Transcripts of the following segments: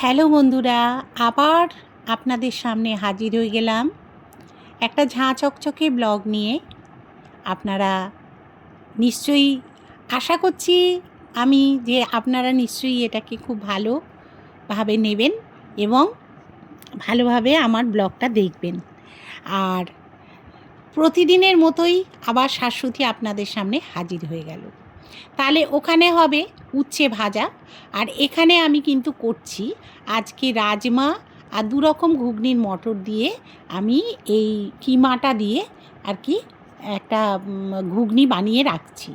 Hello বন্ধুরা, আবার আপনাদের সামনে হাজির হয়ে গেলাম একটা ঝাঁ চকচকে ব্লগ নিয়ে। আপনারা নিশ্চয়ই আশা করছি আমি যে আপনারা নিশ্চয়ই এটাকে খুব ভালোভাবে নেবেন এবং ভালোভাবে আমার ব্লগটা দেখবেন। আর প্রতিদিনের মতোই আবার শাশ্বতী আপনাদের সামনে হাজির হয়ে গেল। তাহলে ওখানে হবে উচ্ছে ভাজা। আর এখানে আমি কিন্তু করছি আজকে রাজমা আর দু রকম ঘুগনির মটর দিয়ে আমি এই কিমাটা দিয়ে আর কি একটা ঘুগনি বানিয়ে রাখছি।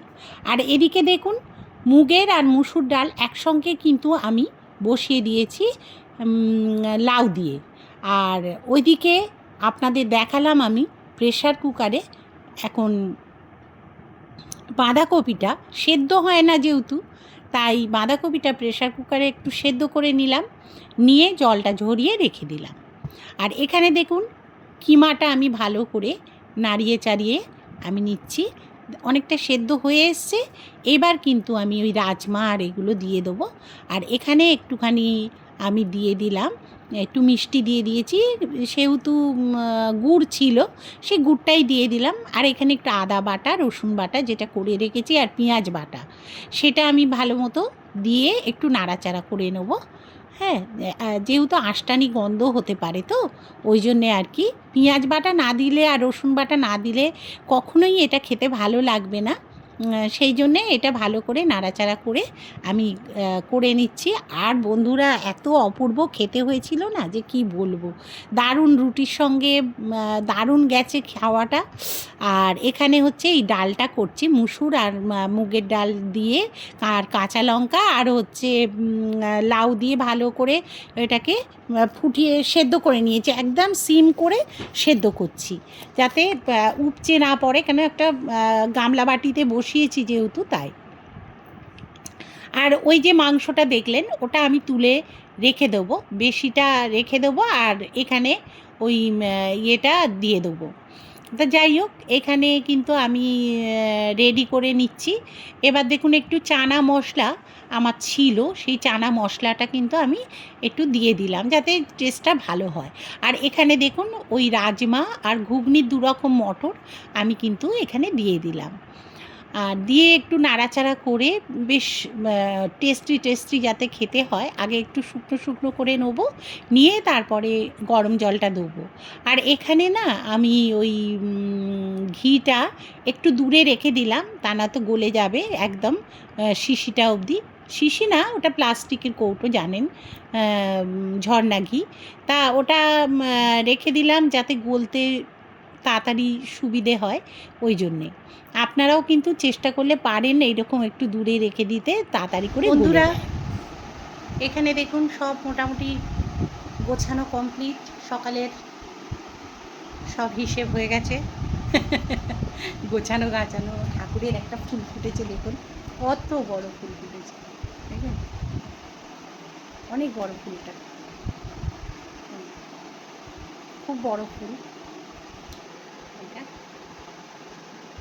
আর এদিকে দেখুন মুগের আর মুসুর ডাল একসঙ্গে কিন্তু আমি বসিয়ে দিয়েছি লাউ দিয়ে। আর ওইদিকে আপনাদের দেখালাম আমি প্রেশার কুকারে এখন বাঁধাকপিটা সেদ্ধ হয় না যেহেতু, তাই বাঁধাকপিটা প্রেশার কুকারে একটু সেদ্ধ করে নিলাম, নিয়ে জলটা ঝরিয়ে রেখে দিলাম। আর এখানে দেখুন, কিমাটা আমি ভালো করে নাড়িয়ে চাড়িয়ে আমি নিচ্ছি, অনেকটা সেদ্ধ হয়ে এসছে, এবার কিন্তু আমি ওই রাজমা আর এগুলো দিয়ে দেবো। আর এখানে একটুখানি আমি দিয়ে দিলাম একটু মিষ্টি দিয়ে দিয়েছি। সেহেতু গুড় ছিল সেই গুড়টাই দিয়ে দিলাম। আর এখানে একটু আদা বাটা, রসুন বাটা যেটা করে রেখেছি, আর পেঁয়াজ বাটা। সেটা আমি ভালো মতো দিয়ে একটু নাড়াচাড়া করে নেব। হ্যাঁ যেহেতু আষ্টানি গন্ধ হতে পারে তো, ওই জন্যে আর কি। পেঁয়াজ বাটা না দিলে আর রসুন বাটা না দিলে কখনোই এটা খেতে ভালো লাগবে না। সেই জন্যে এটা ভালো করে নাড়াচাড়া করে আমি করে নিচ্ছি। আর বন্ধুরা, এত অপূর্ব খেতে হয়েছিল না যে কি বলব? দারুণ রুটির সঙ্গে দারুণ গেছে খাওয়াটা। আর এখানে হচ্ছে এই ডালটা করছি, মুসুর আর মুগের ডাল দিয়ে, আর কাঁচা লঙ্কা, আর হচ্ছে লাউ দিয়ে ভালো করে এটাকে ফুটিয়ে সেদ্ধ করে নিয়েছি। একদম সিম করে সেদ্ধ করছি। যাতে উপচে না পড়ে। কেন একটা গামলা বাটিতে বসিয়েছি যেহেতু, তাই। আর ওই যে মাংসটা দেখলেন, ওটা আমি তুলে রেখে দেবো। বেশিটা রেখে দেবো আর এখানে ওই ইয়েটা দিয়ে দেবো। তা যাই হোক, এখানে কিন্তু আমি রেডি করে নিচ্ছি। এবার দেখুন একটু চানা মশলা আমার ছিল, সেই চানা মশলাটা কিন্তু আমি একটু দিয়ে দিলাম যাতে টেস্টটা ভালো হয়। আর এখানে দেখুন ওই রাজমা আর ঘুগনির দুরকম মটর আমি কিন্তু এখানে দিয়ে দিলাম। আর দিয়ে একটু নাড়াচাড়া করে বেশ টেস্টি টেস্টি যাতে খেতে হয়, আগে একটু শুকনো শুকনো করে নেব, নিয়ে তারপরে গরম জলটা দেবো। আর এখানে না, আমি ওই ঘিটা একটু দূরে রেখে দিলাম, তা না তো গলে যাবে একদম শিশিটা অবধি। শিশি না, ওটা প্লাস্টিকের কৌটো, জানেন ঝর্ণা ঘি। তা ওটা রেখে দিলাম যাতে গলতে তাড়াতাড়ি সুবিধে হয় ওই জন্যে। আপনারাও কিন্তু চেষ্টা করলে পারেন এইরকম একটু দূরে রেখে দিতে তাড়াতাড়ি করে বন্ধুরা, এখানে দেখুন সব মোটামুটি গোছানো কমপ্লিট সকালের সব হিসেব হয়ে গেছে। গোছানো গাছানো ঠাকুরের একটা ফুল ফুটেছে দেখুন কত বড় ফুল ফুটেছে দেখুন অনেক বড় ফুলটা। খুব বড় ফুল এটা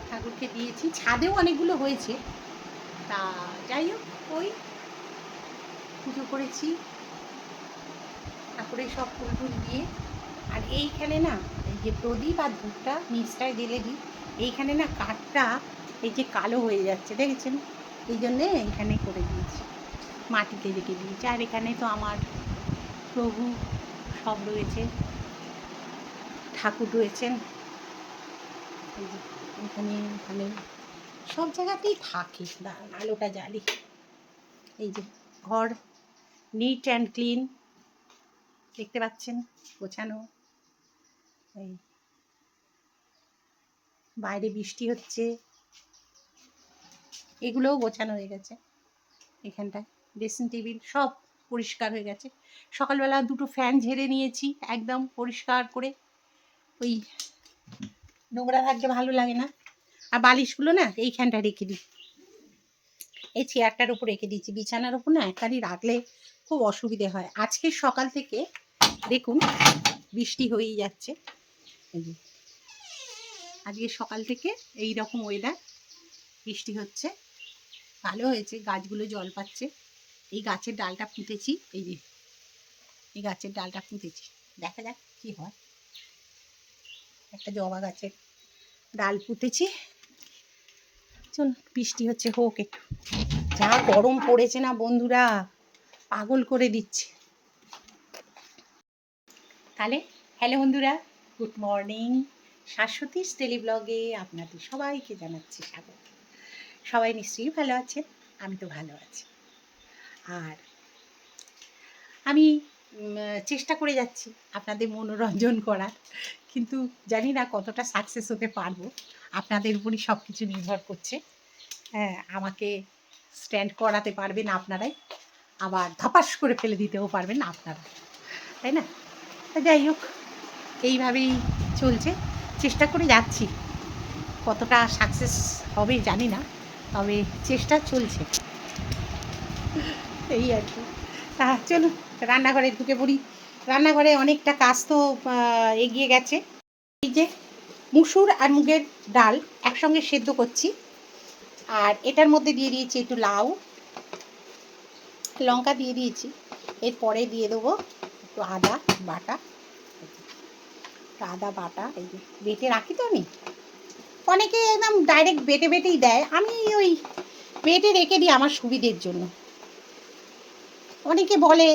ঠাকুরকে দিয়েছি। ছাদেও অনেকগুলো হয়েছে। তা যাই হোক, ওই পুজো করেছি। ঠাকুরের সব ফুল টুল দিয়ে। আর এইখানে না, এই যে প্রদীপ আর ধূপটা নিচটায় দিলে দিই, এইখানে না কাঠটা এই যে কালো হয়ে যাচ্ছে, দেখেছেন? এই জন্যে এখানে করে দিয়েছি। মাটিতে রেখে দিয়েছি। আর এখানে তো আমার প্রভু সব রয়েছে। ঠাকুর রয়েছেন। এই যে এখানে এখানে। সব জায়গাতেই থাকে দাঁড়ান আলোটা জ্বালি এই যে, ঘর নিট অ্যান্ড ক্লিন দেখতে পাচ্ছেন, গোছানো। এই। বাইরে বৃষ্টি হচ্ছে। এগুলোও গোছানো হয়ে গেছে, এখানটায়। ড্রেসিং টেবিল সব পরিষ্কার হয়ে গেছে। সকালবেলা দুটো ফ্যান ঝেড়ে নিয়েছি, একদম পরিষ্কার করে। ওই নোংরা থাকলে ভালো লাগে না। আর বালিশগুলো না এইখানটা রেখে দিই। এই চেয়ারটার উপর রেখে দিয়েছি। বিছানার উপর না একখানি রাখলে খুব অসুবিধে হয়। আজকে সকাল থেকে দেখুন বৃষ্টি হয়েই যাচ্ছে। আজকে সকাল থেকে এই রকম ওয়েদার বৃষ্টি হচ্ছে। ভালো হয়েছে, গাছগুলো জল পাচ্ছে। এই গাছের ডালটা পুঁতেছি। এই যে, এই গাছের ডালটা পুঁতেছি। দেখা যাক কি হয়। একটা জবা গাছের ডাল পুঁতেছি। চল বৃষ্টি হচ্ছে, হোক একটু। যা গরম পড়েছে না বন্ধুরা, পাগল করে দিচ্ছে। তাহলে, হ্যালো বন্ধুরা, গুড মর্নিং। শাশ্বতীর টেলি ব্লগে আপনাদের সবাইকে জানাচ্ছি স্বাগত। সবাই নিশ্চয়ই ভালো আছেন, আমি তো ভালো আছি। আর আমি চেষ্টা করে যাচ্ছি আপনাদের মনোরঞ্জন করার। কিন্তু জানি না কতটা সাকসেস হতে পারব। আপনাদের উপরই সব কিছু নির্ভর করছে। হ্যাঁ আমাকে স্ট্যান্ড করাতে পারবেন আপনারাই। আবার ধপাস করে ফেলে দিতেও পারবেন আপনারা। তাই না? তা যাই হোক, এইভাবেই চলছে। চেষ্টা করে যাচ্ছি। কতটা সাকসেস হবে জানি না, তবে চেষ্টা চলছে। এই আর কি। তা চলুন, রান্নাঘরে ঢুকে পড়ি। রান্নাঘরে অনেকটা কাজ তো এগিয়ে গেছে। এই যে মুসুর আর মুগের ডাল একসঙ্গে সেদ্ধ করছি। আর এটার মধ্যে দিয়ে দিয়েছি একটু লাউ, লঙ্কা দিয়ে দিয়েছি। এরপরে দিয়ে দেবো একটু আদা বাটা। আদা বাটা, এই যে বেটে রাখি তো আমি। অনেকে একদম ডাইরেক্ট বেটে বেটেই দেয়। আমি ওই বেটে রেখে দিই আমার সুবিধের জন্য। অনেকে বলে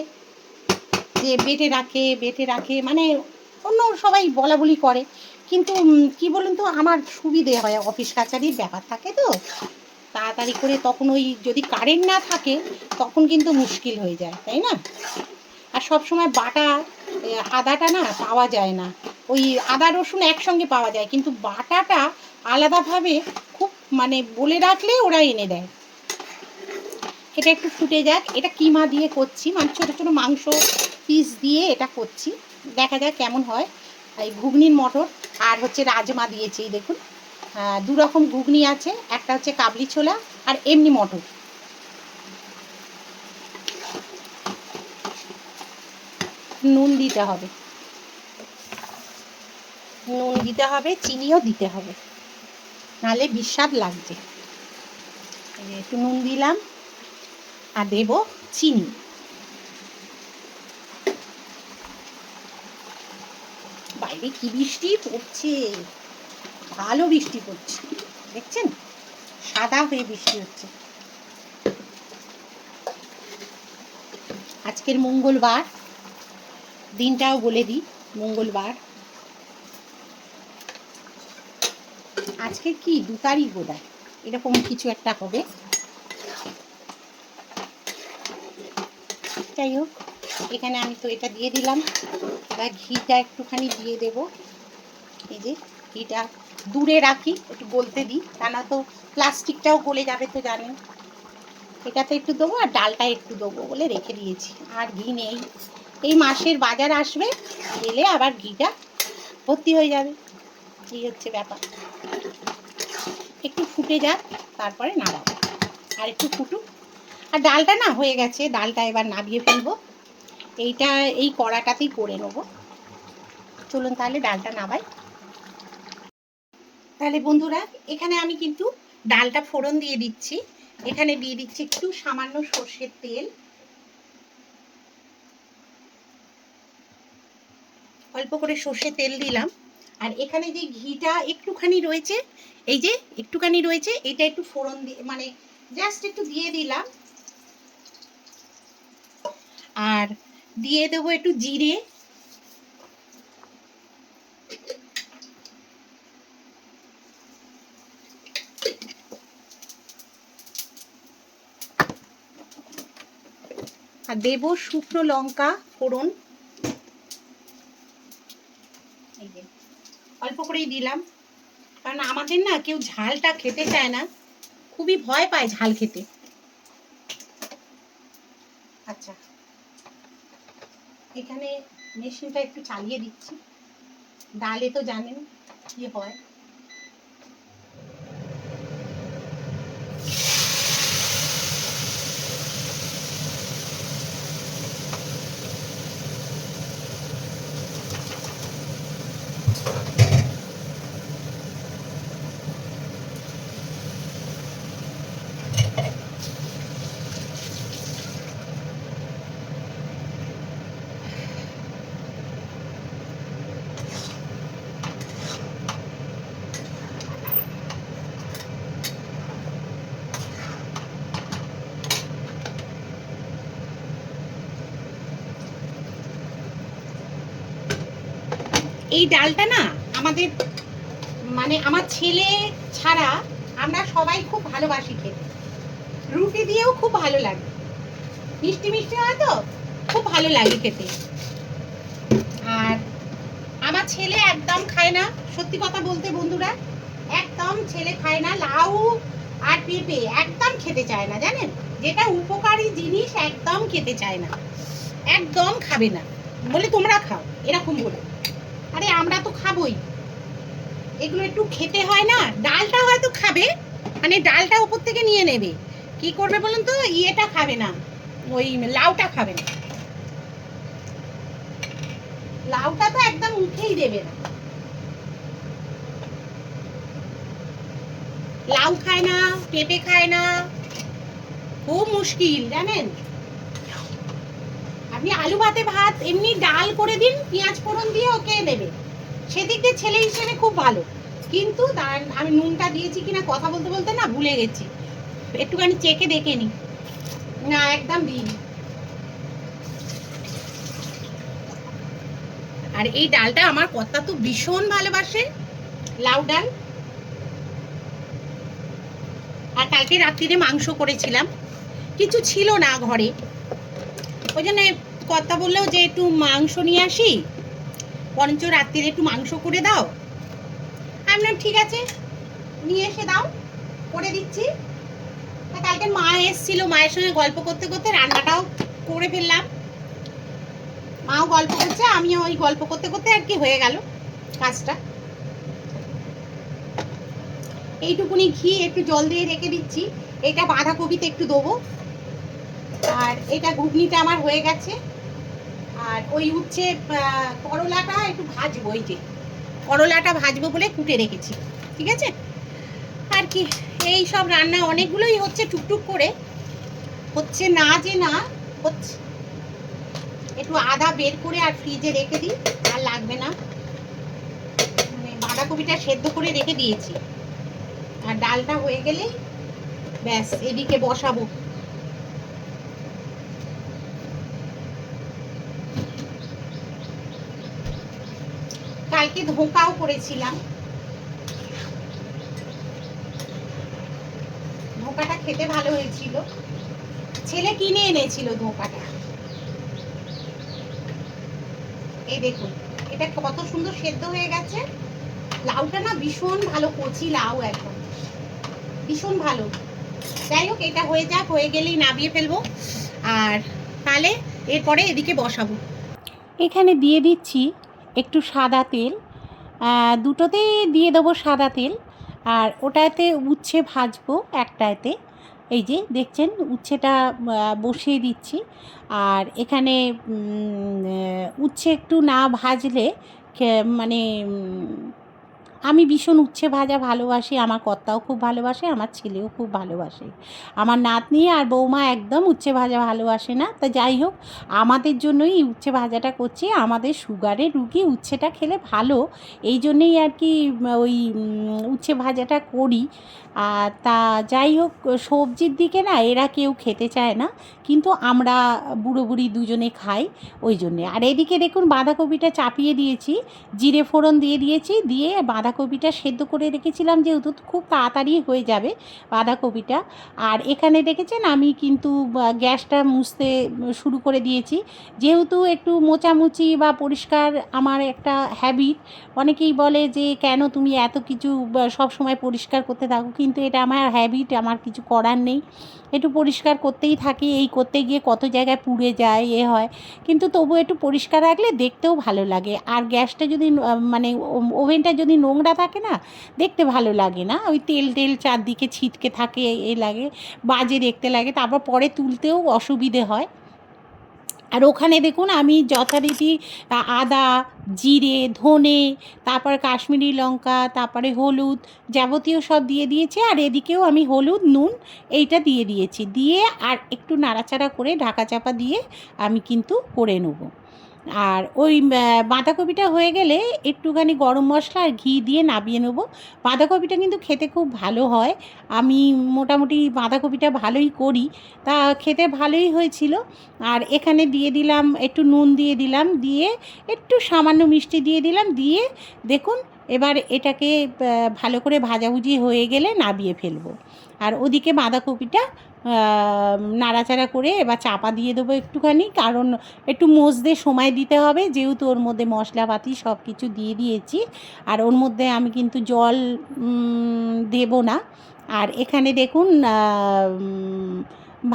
যে বেটে রাখে বেটে রাখে মানে অন্য সবাই বলা বলি করে। কিন্তু কি বলুন তো, আমার সুবিধে হয় অফিস কাছারির ব্যাপার থাকে তো। তাড়াতাড়ি করে তখন ওই যদি কারেন্ট না থাকে, তখন কিন্তু মুশকিল হয়ে যায়, তাই না? আর সব সময় বাটা আদাটা না পাওয়া যায় না। ওই আদা, রসুন একসঙ্গে পাওয়া যায়, কিন্তু বাটাটা আলাদাভাবে খুব মানে বলে রাখলে ওরা এনে দেয়। এটা একটু ফুটে যাক, এটা কিমা দিয়ে করছি মানে ছোটো ছোটো মাংস পিস দিয়ে এটা করছি। দেখা যাক কেমন হয়। এই ঘুগনির মটর আর হচ্ছে রাজমা দিয়েছি দেখুন। আহ, দু রকম ঘুগনি আছে একটা হচ্ছে কাবলি ছোলা আর এমনি মটর। নুন দিতে হবে। নুন দিতে হবে চিনিও দিতে হবে। নাহলে বিস্বাদ লাগছে। একটু নুন দিলাম আর দেব চিনি। বাইরে কি বৃষ্টি পড়ছে। ভালো বৃষ্টি পড়ছে, দেখছেন? সাদা হয়ে বৃষ্টি হচ্ছে। আজকের মঙ্গলবার, দিনটাও বলে দিই, মঙ্গলবার। আজকে কি? দু তারিখ বোধ হয় এরকম কিছু একটা হবে। যাই হোক। এখানে আমি তো এটা দিয়ে দিলাম। এবার ঘিটা একটুখানি দিয়ে দেব। এই যে ঘিটা দূরে রাখি, একটু গলতে দিই, তা না তো প্লাস্টিকটাও গলে যাবে তো জানেন। এটাতে একটু দেবো আর ডালটা একটু দেবো বলে রেখে দিয়েছি। আর ঘি নেই। এই মাসের বাজার আসবে এলে আবার ঘিটা ভর্তি হয়ে যাবে। এই হচ্ছে ব্যাপার। একটু ফুটে যাক, তারপরে নাড়াবো আর একটু ফুটুক। আর ডালটা না হয়ে গেছে, ডালটা এবার নাবিয়ে ফেলব। এইটা, এই কড়াটাতেই করে নেব। চলুন তাহলে ডালটা নাবাই তাহলে বন্ধুরা, এখানে আমি কিন্তু ডালটা ফোড়ন দিয়ে দিচ্ছি। এখানে দিয়ে দিচ্ছি একটু সামান্য সর্ষের তেল। অল্প করে সর্ষে তেল দিলাম। আর এখানে যে ঘিটা একটুখানি রয়েছে, এই যে একটুখানি রয়েছে, এটা একটু ফোড়ন দিয়ে মানে জাস্ট একটু দিয়ে দিলাম। আর দিয়ে দেবো একটু জিরে। আর দেবো শুকনো লঙ্কা ফোড়ন। অল্প করেই দিলাম। কারণ আমাদের না কেউ ঝালটা খেতে চায় না। খুবই ভয় পায় ঝাল খেতে। আচ্ছা। এখানে মেশিনটা একটু চালিয়ে দিচ্ছি। ডালে তো জানেন কি হয়। এই ডালটা না আমাদের মানে আমার ছেলে ছাড়া আমরা সবাই খুব ভালোবাসি খেতে। রুটি দিয়েও খুব ভালো লাগে। মিষ্টি মিষ্টি হয় তো? খুব ভালো লাগে খেতে। আর আমার ছেলে একদম খায় না, সত্যি কথা বলতে বন্ধুরা, একদম ছেলে খায় না, লাউ আর পেঁপে একদম খেতে চায় না, জানেন? যেটা উপকারী জিনিস একদম খেতে চায় না। একদম খাবে না। বলে তোমরা খাও, এরকম বলে আরে আমরা তো খাবোই। এগুলো একটু খেতে হয় না, ডালটা হয়তো খাবে মানে ডালটা উপর থেকে নিয়ে নেবে। কি করবে বলুন তো? ইয়েটা খাবে না, ওই লাউটা খাবে না। লাউটা তো একদম মুখেই দেবে না। লাউ খায় না, পেঁপে খায় না, খুব মুশকিল, জানেন? আপনি আলু ভাতে ভাত, এমনি ডাল করে দিন, পেঁয়াজ ফোড়ন দিয়ে ওকে দেবে। সেদিক দিয়ে ছেলে হিসেবে খুব ভালো। কিন্তু আমি নুনটা দিয়েছি কিনা কথা বলতে বলতে না ভুলে গেছি। একটুখানি চেকে দেখে নি না, একদম দিইনি। আর এই ডালটা আমার কর্তা তো ভীষণ ভালোবাসে। লাউ ডাল। আর কালকে রাত্রিরে মাংস করেছিলাম। কিছু ছিল না ঘরে। ওই জন্য কর্তা বলল যে একটু মাংস নিয়ে আসি, বরঞ্চ রাত্রিরে একটু মাংস করে দাও। আমি ঠিক আছে, নিয়ে এসে দাও, করে দিচ্ছি। কালকে মা এসেছিল, মায়ের সঙ্গে গল্প করতে করতে রান্নাটাও করে ফেললাম। মাও গল্প করছে, আমিও ওই গল্প করতে করতে আর কি হয়ে গেল কাজটা। এইটুকুনি ঘি একটু জল দিয়ে রেখে দিচ্ছি। এটা বাঁধাকপিতে একটু দেবো। আর এটা ঘুগনিটা আমার হয়ে গেছে। আর ওই উচ্ছে করলাটা একটু ভাজবো ওই যে। করলাটা ভাজবো বলে কুটে রেখেছি, ঠিক আছে? আর কি, এই সব রান্না অনেকগুলোই হচ্ছে টুকটুক করে। হচ্ছে না যে না, হচ্ছে। একটু আদা বের করে আর ফ্রিজে রেখে দিই, আর লাগবে না। মানে বাঁধাকপিটা সেদ্ধ করে রেখে দিয়েছি। আর ডালটা হয়ে গেলেই ব্যাস, এদিকে বসাবো। কালকে ধোকাও করেছিলাম। ধোকাটা খেতে ভালো হয়েছিল। ছেলে কিনে এনেছিল ধোকাটা। এই দেখুন, এটা কত সুন্দর সেদ্ধ হয়ে গেছে। লাউটা না ভীষণ ভালো, কচি লাউ একদম। ভীষণ ভালো। যাই হোক, এটা হয়ে যাক, হয়ে গেলেই নামিয়ে ফেলব। আর তাহলে এরপরে এদিকে বসাবো। এখানে দিয়ে দিচ্ছি একটু সাদা তেল দুটোতে দুটোতেই দিয়ে দেবো সাদা তেল, আর ওটাতে উচ্ছে ভাজবো একটাতে। এই যে দেখছেন উচ্ছেটা বসিয়ে দিচ্ছি। আর এখানে উচ্ছে একটু না ভাজলে মানে আমি ভীষণ উচ্ছে ভাজা ভালোবাসি, আমার কর্তাও খুব ভালোবাসে, আমার ছেলেও খুব ভালোবাসে। আমার নাতনি আর বৌমা একদম উচ্ছে ভাজা ভালোবাসে না, তা যাই হোক, আমাদের জন্যই উচ্ছে ভাজাটা করছি, আমাদের সুগারের রুগী উচ্ছেটা খেলে ভালো, এই জন্যেই আর কি ওই উচ্ছে ভাজাটা করি। আর তা যাই হোক, সবজির দিকে না এরা কেউ খেতে চায় না, কিন্তু আমরা বুড়ো বুড়ি দুজনে খাই ওই জন্যে। আর এদিকে দেখুন বাঁধাকপিটা চাপিয়ে দিয়েছি, জিরে ফোড়ন দিয়ে দিয়েছি, দিয়ে বাঁধাকপিটা সেদ্ধ করে রেখেছিলাম যেহেতু খুব তাড়াতাড়ি হয়ে যাবে বাঁধাকপিটা। আর এখানে দেখেছেন আমি কিন্তু গ্যাসটা মুছতে শুরু করে দিয়েছি। যেহেতু একটু মোচামুচি বা পরিষ্কার আমার একটা হ্যাবিট অনেকেই বলে যে কেন তুমি এত কিছু সব সময় পরিষ্কার করতে থাকো কিন্তু এটা আমার হ্যাবিট আমার কিছু করার নেই। একটু পরিষ্কার করতেই থাকি, এই করতে গিয়ে কত জায়গায় পুড়ে যায়, এ হয়। কিন্তু তবু একটু পরিষ্কার রাখলে দেখতেও ভালো লাগে। আর গ্যাসটা যদি মানে ওভেনটা যদি নোংরা থাকে না, দেখতে ভালো লাগে না। ওই তেল, টেল চারদিকে ছিটকে থাকে, এ লাগে, বাজে দেখতে লাগে। তারপর পরে তুলতেও অসুবিধে হয়। আর ওখানে দেখুন আমি যথারীতি আদা, জিরে, ধনে, তারপর কাশ্মীরি লঙ্কা, তারপরে হলুদ যাবতীয় সব দিয়ে দিয়েছি আর এদিকেও আমি হলুদ, নুন এইটা দিয়ে দিয়েছি। দিয়ে আর একটু নাড়াচাড়া করে ঢাকা চাপা দিয়ে আমি কিন্তু করে নেব। আর ওই বাঁধাকপিটা হয়ে গেলে একটুখানি গরম মশলা আর ঘি দিয়ে নাবিয়ে নেব। বাঁধাকপিটা কিন্তু খেতে খুব ভালো হয়। আমি মোটামুটি বাঁধাকপিটা ভালোই করি। তা খেতে ভালোই হয়েছিল। আর এখানে দিয়ে দিলাম, একটু নুন দিয়ে দিলাম, দিয়ে একটু সামান্য মিষ্টি দিয়ে দিলাম, দিয়ে দেখুন এবার এটাকে ভালো করে ভাজাভুজি হয়ে গেলে নাবিয়ে ফেলব। আর ওদিকে বাঁধাকপিটা নাড়াচাড়া করে এবার চাপা দিয়ে দেবো একটুখানি, কারণ একটু মজতে সময় দিতে হবে, যেহেতু ওর মধ্যে মশলাপাতি সব কিছু দিয়ে দিয়েছি, আর ওর মধ্যে আমি কিন্তু জল দেবো না আর এখানে দেখুন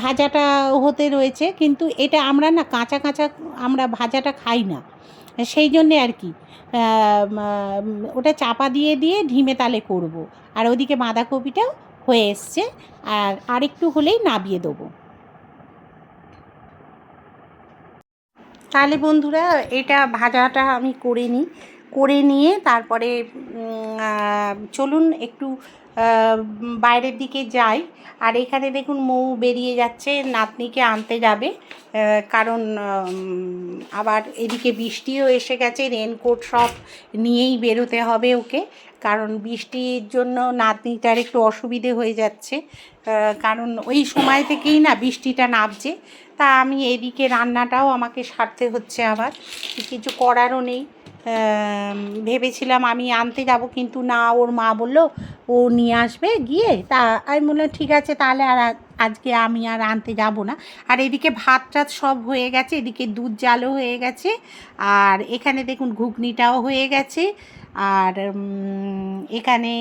ভাজাটা হতে রয়েছে, কিন্তু এটা আমরা না কাঁচা কাঁচা আমরা ভাজাটা খাই না সেই জন্যে আর কি ওটা চাপা দিয়ে দিয়ে ঢিমে তালে করব। আর ওদিকে বাঁধাকপিটাও হয়ে এসছে, আর আরেকটু হলেই নাবিয়ে দেবো। তাহলে বন্ধুরা, এটা ভাজাটা আমি করে নিই। করে নিয়ে তারপরে চলুন একটু বাইরের দিকে যাই। আর এখানে দেখুন মৌ বেরিয়ে যাচ্ছে, নাতনিকে আনতে যাবে। কারণ আবার এদিকে বৃষ্টিও এসে গেছে রেনকোট সব নিয়েই বেরোতে হবে ওকে। কারণ বৃষ্টির জন্য নাতনিটার একটু অসুবিধে হয়ে যাচ্ছে। কারণ ওই সময় থেকেই না বৃষ্টিটা নামছে। তা আমি এদিকে রান্নাটাও আমাকে সারতে হচ্ছে আবার। কিছু করারও নেই। ভেবেছিলাম আমি আনতে যাব, কিন্তু না, ওর মা বলল, ও নিয়ে আসবে, গিয়ে তা, আমি বললাম, ঠিক আছে, তাহলে আর আজকে আমি আর আনতে যাব না। আর এদিকে ভাত টাত সব হয়ে গেছে, এদিকে দুধ জালও হয়ে গেছে, আর এখানে দেখুন ঘুগনিটাও হয়ে গেছে, আর এখানে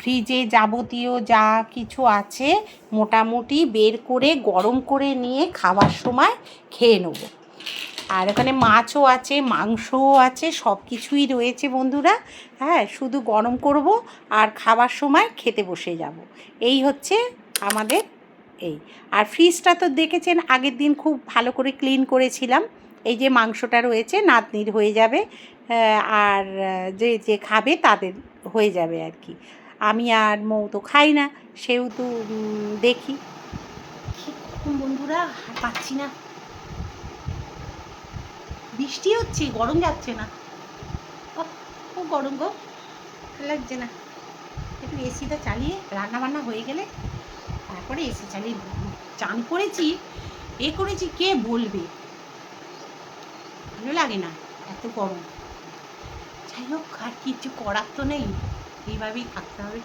ফ্রিজে যাবতীয় যা কিছু আছে, মোটামুটি বের করে গরম করে নিয়ে খাওয়ার সময় খেয়ে নেব। আর ওখানে মাছও আছে, মাংসও আছে সব কিছুই রয়েছে বন্ধুরা। হ্যাঁ শুধু গরম করব আর খাবার সময় খেতে বসে যাব। এই হচ্ছে আমাদের এই। আর ফ্রিজটা তো দেখেছেন, আগের দিন খুব ভালো করে ক্লিন করেছিলাম। এই যে মাংসটা রয়েছে, নাতনির হয়ে যাবে আর যে যে খাবে তাদের হয়ে যাবে আর কি। আমি আর মৌ তো খাই না, সেহেতু দেখি। বন্ধুরা পাচ্ছি না। বৃষ্টি হচ্ছে, গরম যাচ্ছে না। খুব গরম গো, ভালো লাগছে না। একটু এসিটা চালিয়ে রান্না বান্না হয়ে গেলে তারপরে এসি চালিয়ে চান করেছি, এ করেছি, কে বলবে? ভালো লাগে না, এত গরম। যাই হোক, আর কিছু করার তো নেই, এইভাবেই থাকতে হবে।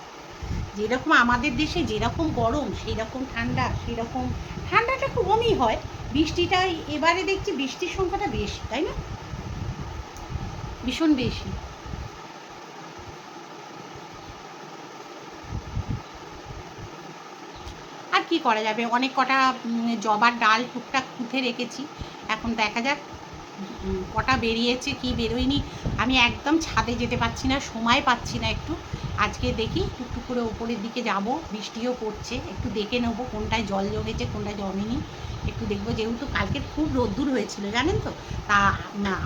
যেরকম আমাদের দেশে যেরকম গরম সেই রকম ঠান্ডা সেই রকম ঠান্ডাটা খুব কমই হয়। বৃষ্টিটা, এবারে দেখছি বৃষ্টির সংখ্যাটা বেশি, তাই না? ভীষণ বেশি। আর কি করা যাবে? অনেক কটা জবার ডাল টুকটাক পুঁতে রেখেছি। এখন দেখা যাক কটা বেরিয়েছে, কি বেরোয়নি। আমি একদম ছাদে যেতে পারছি না, সময় পাচ্ছি না একটু। আজকে দেখি একটু করে ওপরের দিকে যাব, বৃষ্টিও পড়ছে, একটু দেখে নেব কোনটায় জল জমেছে, কোনটায় জমেনি, একটু দেখব, যেহেতু কালকে খুব রোদ্দুর হয়েছিল, জানেন তো? তা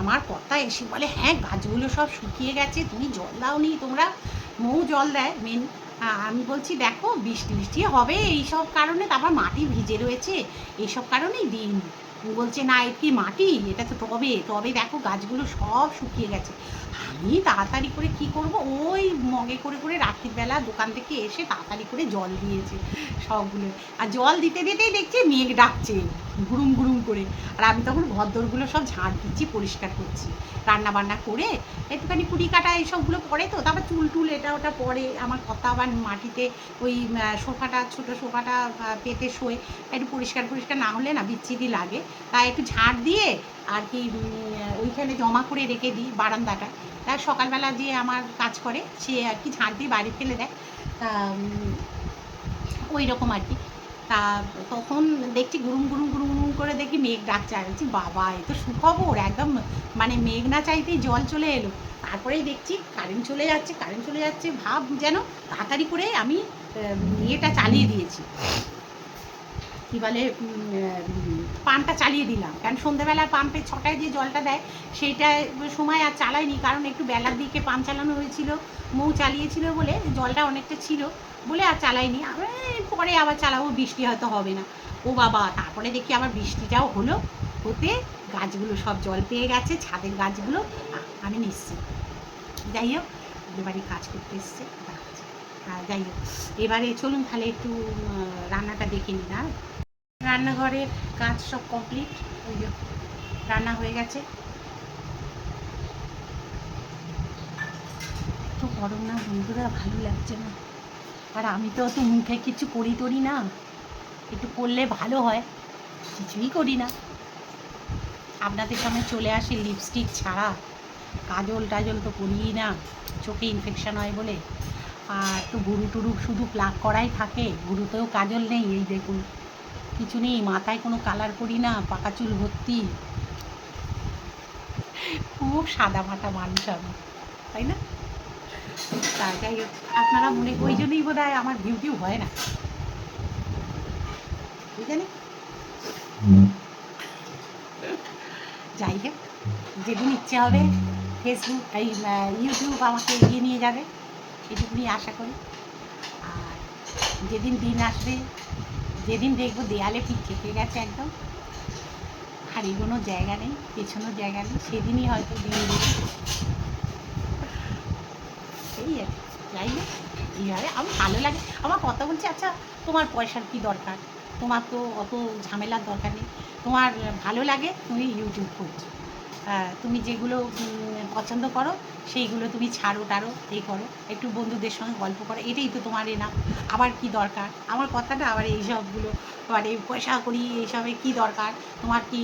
আমার কথা এসে বলে হ্যাঁ গাছগুলো সব শুকিয়ে গেছে, তুমি জল দাওনি, তোমরা মৌ জল দেয়, মেন আমি বলছি, দেখো, বৃষ্টি বৃষ্টি হবে, এইসব কারণে, তারপর মাটি ভিজে রয়েছে, এইসব কারণেই দিইনি। বলছে, না, এ কি মাটি? এটা তো টবে টবে দেখো গাছগুলো সব শুকিয়ে গেছে। আমি তাড়াতাড়ি করে কি করব? ওই মগে করে করে রাত্রিবেলা দোকান থেকে এসে তাড়াতাড়ি করে জল দিয়েছে সবগুলো। আর জল দিতে দিতেই দেখছি মেঘ ডাকছে। গুরুম গুরুম করে। আর আমি তখন ঘরদোরগুলো সব ঝাঁট দিচ্ছি, পরিষ্কার করছি। রান্না বান্না করে একটুখানি কুড়ি কাটা এইসবগুলো পড়ে তো, তারপর চুল টুল এটা ওটা পরে আমার কথা আবার মাটিতে ওই সোফাটা, ছোটো সোফাটা পেতে শোয় একটু পরিষ্কার পরিষ্কার না হলে না বিচ্ছিরি লাগে। তাই একটু ঝাঁট দিয়ে আর কি ওইখানে জমা করে রেখে দিই বারান্দাটা। তা সকালবেলা যে আমার কাজ করে, সে আর কি ঝাঁট দিয়ে বাড়ি ফেলে দেয়। ওই রকম আর কি। তা তখন দেখছি গুরুম গুরুম গুরুম গুরুম করে দেখি মেঘ ডাকছে, আর বলছি, বাবা, এ তো সুখবর, একদম মানে মেঘ না চাইতেই জল চলে এলো। তারপরেই দেখছি কারেন্ট চলে যাচ্ছে কারেন্ট চলে যাচ্ছে, ভাব যেন তাড়াতাড়ি করে আমি ইয়েটা চালিয়ে দিয়েছি। কী বলে পাম্পটা চালিয়ে দিলাম। কারণ সন্ধ্যেবেলা পাম্পে ছটায় যে জলটা দেয়, সেইটা সময় আর চালাইনি কারণ একটু বেলার দিকে পাম্প চালানো হয়েছিল, মৌ চালিয়েছিল বলে জলটা অনেকটা ছিল। বলে আর চালাইনি। পরে আবার চালাবো, বৃষ্টি হয়তো হবে না। ও বাবা, তারপরে দেখি আবার বৃষ্টিটাও হলো। হতে গাছগুলো সব জল পেয়ে গেছে, ছাদের গাছগুলো। আমি নিশ্চিত যাই হোক, এবারে কাজ করতে এসছে। আর যাই হোক। এবারে চলুন তাহলে একটু রান্নাটা দেখে নিন না। রান্নাঘরের কাজ সব কমপ্লিট। ওই রান্না হয়ে গেছে। তো গরম না, বন্ধুরা, ভালো লাগছে না। আর আমি তো অত মুখে কিছু করি টরি না। একটু করলে ভালো হয়, কিছুই করি না। আপনাদের সামনে চলে আসি লিপস্টিক ছাড়া। কাজল টাজল তো করিই না, চোখে ইনফেকশন হয় বলে। আর তো গুরু টুরু শুধু প্লাক করাই থাকে, গুরুতেও কাজল নেই, এই দেখুন। কিছু নেই, মাথায় কোনো কালার করি না, পাকা চুল ভর্তি। খুব সাদা মাটা মানুষ আমি, তাই না? তা যাই হোক আপনারা মনে ওই জন্যই বোধ হয় আমার ডিউটিও হয় না। যাই হোক যেদিন ইচ্ছে হবে ফেসবুক এই ইউটিউব আমাকে এগিয়ে নিয়ে যাবে এটুকুনি আশা করি। আর যেদিন দিন আসবে যেদিন দেখব দেয়ালে ঠিক থেকে গেছে একদম আর এগোনোর জায়গা নেই পেছনোর জায়গা নেই সেদিনই হয়তো দিন দেবে। এই। যাই হোক, এইভাবে আমার ভালো লাগে। আমার কথা বলছে আচ্ছা তোমার পয়সার কি দরকার? তোমার তো অত ঝামেলার দরকার নেই। তোমার ভালো লাগে, তুমি ইউটিউব করছ। তুমি যেগুলো পছন্দ করো, সেইগুলো তুমি ছাড়ো, টাড়ো এই করো। একটু বন্ধুদের সঙ্গে গল্প করো, এটাই তো তোমার এনা আবার কি দরকার? আমার কথাটা আবার এই সবগুলো আরে পয়সা করি এইসবে কি দরকার? তোমার কি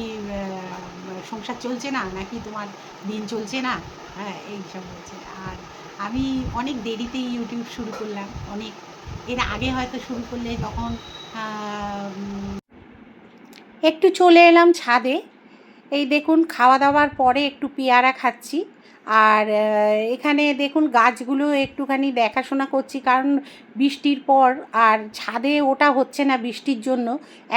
সংসার চলছে না? নাকি তোমার দিন চলছে না? হ্যাঁ এইসব বলছে আর আমি অনেক দেরিতে ইউটিউব শুরু করলাম, অনেক, এর আগে হয়তো শুরু করলে তখন একটু চলে এলাম ছাদে। এই দেখুন, খাওয়া দাওয়ার পরে একটু পেয়ারা খাচ্ছি। আর এখানে দেখুন গাছগুলো একটুখানি দেখাশোনা করছি, কারণ বৃষ্টির পর আর ছাদে ওটা হচ্ছে না বৃষ্টির জন্য,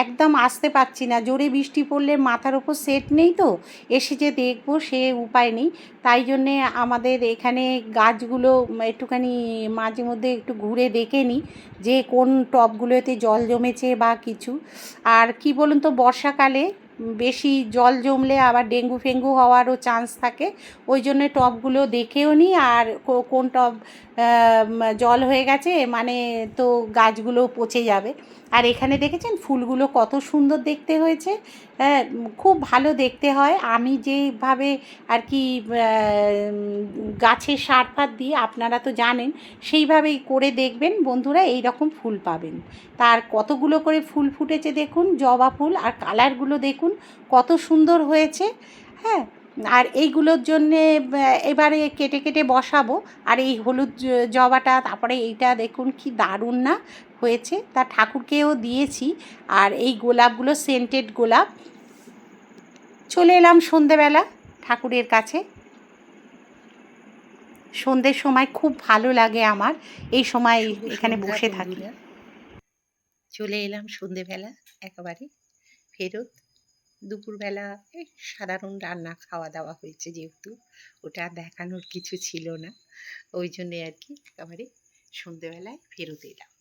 একদম আসতে পারছি না। জোরে বৃষ্টি পড়লে মাথার ওপর সেট নেই তো, এসে যে দেখব সে উপায় নেই। তাই জন্যে আমাদের এখানে গাছগুলো একটুখানি মাঝে মধ্যে একটু ঘুরে দেখে নিই, যে কোন টবগুলোতে জল জমেছে বা কিছু। আর কি বলুন তো, বর্ষাকালে বেশি জল জমলে আবার ডেঙ্গু ফেঙ্গু হওয়ারও চান্স থাকে। ওই জন্য টবগুলো দেখেও নিই আর কোন টব জল হয়ে গেছে মানে তো গাছগুলো পচে যাবে। আর এখানে দেখেছেন ফুলগুলো কত সুন্দর দেখতে হয়েছে। হ্যাঁ খুব ভালো দেখতে হয়। আমি যেভাবে আর কি গাছে সার ফার দিই আপনারা তো জানেন, সেইভাবেই করে দেখবেন বন্ধুরা এই রকম ফুল পাবেন। তার কতগুলো করে ফুল ফুটেছে দেখুন, জবা ফুল আর কালারগুলো দেখুন, কত সুন্দর হয়েছে। হ্যাঁ আর এইগুলোর জন্যে এবারে কেটে কেটে বসাবো। আর এই হলুদ জবাটা, তারপরে এইটা দেখুন কি দারুণ না। হয়েছে তা ঠাকুরকেও দিয়েছি। আর এই গোলাপগুলো সেন্টেড গোলাপ। চলে এলাম সন্ধেবেলা ঠাকুরের কাছে। সন্ধ্যের সময় খুব ভালো লাগে আমার। এই সময় এখানে বসে থাকি। চলে এলাম সন্ধেবেলা একেবারে। ফেরত দুপুরবেলা সাধারণ রান্না খাওয়া দাওয়া হয়েছে যেহেতু ওটা দেখানোর কিছু ছিল না। ওই জন্যে আর কি একেবারে সন্ধেবেলায় ফেরত এলাম।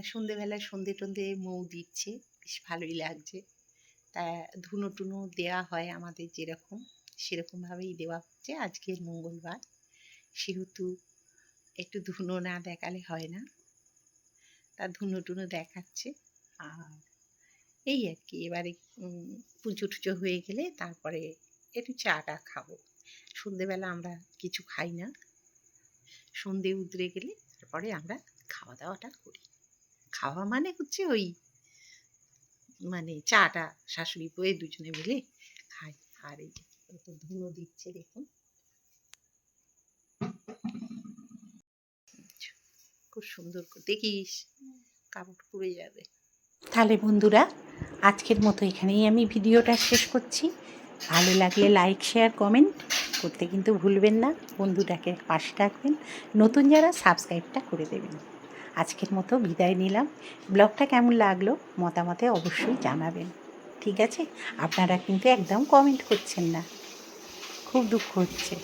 তা সন্ধেবেলায় সন্ধে টন্ধে মৌ দিচ্ছে, বেশ ভালোই লাগছে। তা ধুনো টুনো দেওয়া হয় আমাদের যেরকম, সেরকমভাবেই দেওয়া হচ্ছে আজকের মঙ্গলবার। সেহেতু একটু ধুনো না দেখালে হয় না। তা ধুনো টুনো দেখাচ্ছে, আর এই আর কি। এবারে পুজো টুজো হয়ে গেলে তারপরে একটু চাটা খাব। সন্ধেবেলা আমরা কিছু খাই না। সন্ধে উতরে গেলে তারপরে আমরা খাওয়া দাওয়াটা করি। খাওয়া মানে হচ্ছে ওই মানে চাটা, শাশুড়ি বয়ে দুজনে মিলে খাই আর এই কত ধুনো দিচ্ছে দেখুন। খুব সুন্দর করে দেখিস কাপড় পুড়ে যাবে। তাহলে বন্ধুরা, আজকের মতো এখানেই আমি ভিডিওটা শেষ করছি। ভালো লাগলে লাইক শেয়ার কমেন্ট করতে কিন্তু ভুলবেন না। বন্ধুটাকে পাশে রাখবেন। নতুন যারা সাবস্ক্রাইবটা করে দেবেন। আজকের মতো বিদায় নিলাম। ব্লগটা কেমন লাগল মতামতে অবশ্যই জানাবেন। ঠিক আছে? আপনারা কিন্তু একদম কমেন্ট করছেন না। খুব দুঃখ হচ্ছে।